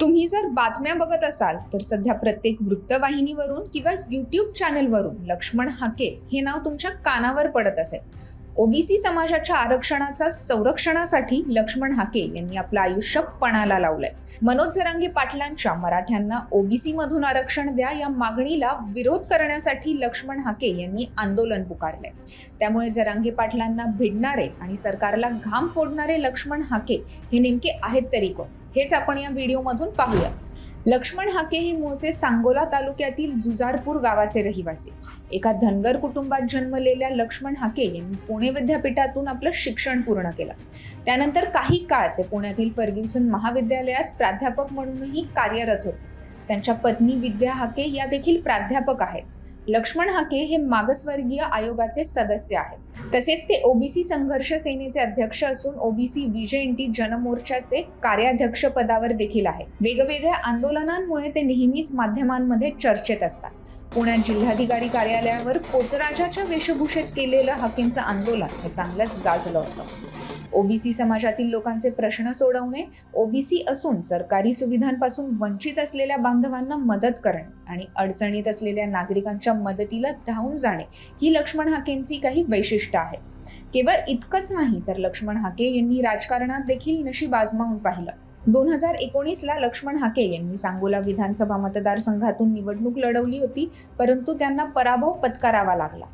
तुम्ही जर बातम्या बघत असाल तर सध्या प्रत्येक वृत्तवाहिनीवरून किंवा यूट्यूब चॅनलवरून लक्ष्मण हाके हे नाव तुमच्या कानावर पडत असेल. ओबीसी समाजाच्या आरक्षणाचा संरक्षणासाठी लक्ष्मण हाके यांनी आपलं आयुष्य पणाला लावलंय. मनोज जरांगे पाटलांच्या मराठ्यांना ओबीसी मधून आरक्षण द्या या मागणीला विरोध करण्यासाठी लक्ष्मण हाके यांनी आंदोलन पुकारलंय. त्यामुळे जरांगे पाटलांना भिडणारे आणि सरकारला घाम फोडणारे लक्ष्मण हाके हे नेमके आहेत तरी कोण? हेच आपण या व्हिडिओमधून पाहूया. लक्ष्मण हाके हे मूळचे सांगोला तालुक्यातील जुजारपूर गावाचे रहिवासी. एका धनगर कुटुंबात जन्मलेल्या लक्ष्मण हाके यांनी पुणे विद्यापीठातून आपलं शिक्षण पूर्ण केलं. त्यानंतर काही काळ ते पुण्यातील फर्ग्युसन महाविद्यालयात प्राध्यापक म्हणूनही कार्यरत होते. त्यांच्या पत्नी विद्या हाके या देखील प्राध्यापक आहेत. लक्ष्मण हाके हे मागासवर्गीय आयोगाचे सदस्य आहेत. तसेच ते ओबीसी संघर्ष सेनेचे अध्यक्ष असून ओबीसी विजयंती जनमोर्चाचे कार्याध्यक्ष पदावर देखील आहे. वेगवेगळ्या आंदोलनांमुळे ते नेहमीच माध्यमांमध्ये चर्चेत असतात. पुण्यात जिल्हाधिकारी कार्यालयावर पोतराजाच्या वेशभूषेत केलेलं हाकेंचं आंदोलन हे चांगलंच गाजलं होतं. ओबीसी समाजातील लोकांचे प्रश्न सोडवणे ओबीसी असून सरकारी सुविधांपासून वंचित असलेल्या बांधवांना मदत करणे आणि अडचणीत असलेल्या नागरिकांच्या मदतीला धावून जाणे ही लक्ष्मण हाकेंची काही वैशिष्ट्य आहेत. केवळ इतकंच नाही तर लक्ष्मण हाके यांनी राजकारणात देखील नशीब आजमावून पाहिलं. दोन हजार एकोणीसला लक्ष्मण हाके यांनी सांगोला विधानसभा मतदारसंघातून निवडणूक लढवली होती परंतु त्यांना पराभव पत्करावा लागला.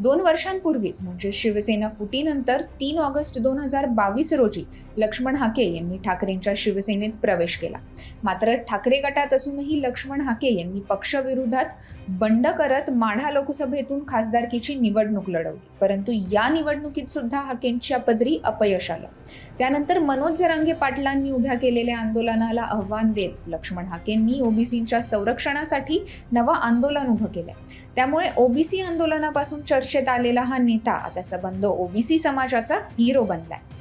दोन वर्षांपूर्वीच म्हणजे शिवसेना फुटीनंतर तीन ऑगस्ट दोन हजार बावीस रोजी लक्ष्मण हाके यांनी ठाकरेंच्या शिवसेनेत प्रवेश केला. मात्र ठाकरे गटात असूनही लक्ष्मण हाके यांनी पक्षविरोधात बंड करत माढा लोकसभेतून खासदारकीची निवडणूक लढवली. परंतु या निवडणुकीत सुद्धा हाकेंच्या पदरी अपयश आलं. त्यानंतर मनोज जरांगे पाटलांनी उभ्या केलेल्या आंदोलनाला आव्हान देत लक्ष्मण हाकेंनी ओबीसींच्या संरक्षणासाठी नवं आंदोलन उभं केलं. त्यामुळे ओबीसी आंदोलनापासून चर्चेत आलेला हा नेता आता सबंध ओबीसी समाजाचा हिरो बनलाय.